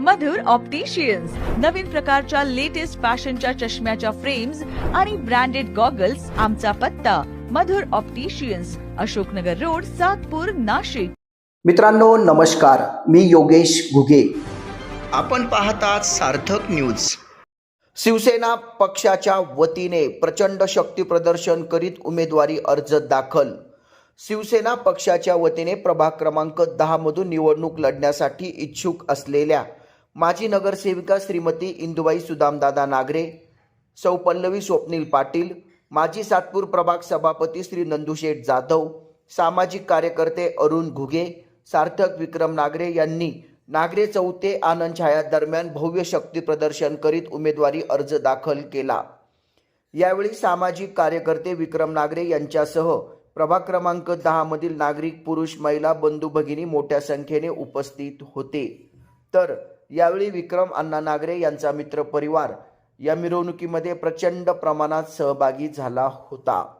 मधुर opticians नवीन प्रकारच्या latest फॅशनच्या चष्म्याच्या फ्रेम्स आणि ब्रँडेड गॉगल्स आमचा पत्ता. Madhur opticians Ashok Nagar road Satpur Nashik. मित्रांनो नमस्कार. मी योगेश घुगे. आपण पाहतात सार्थक न्यूज शिवसेना पक्षाच्या वतीने प्रचंड शक्ती प्रदर्शन करीत उमेदवारी अर्ज दाखल. शिवसेना पक्षाच्या वतीने प्रभाग क्रमांक दहामधून निवडणूक लढण्यासाठी इच्छुक असलेल्या माजी नगरसेविका श्रीमती इंदुबाई सुदामदादा नागरे सौ पल्लवी स्वप्नील पाटील माजी सातपूर प्रभाग सभापती श्री नंदुशेठ जाधव सामाजिक कार्यकर्ते अरुण घुगे सार्थक विक्रम नागरे यांनी नागरे चौथे आनंद छाया दरम्यान भव्य शक्ती प्रदर्शन करीत उमेदवारी अर्ज दाखल केला. यावेळी सामाजिक कार्यकर्ते विक्रम नागरे यांच्यासह प्रभाग क्रमांक दहा मधील नागरिक पुरुष महिला बंधू भगिनी मोठ्या संख्येने उपस्थित होते. तर यावेळी विक्रम अण्णा नागरे यांचा मित्र परिवार या मिरवणुकीमध्ये प्रचंड प्रमाणात सहभागी झाला होता.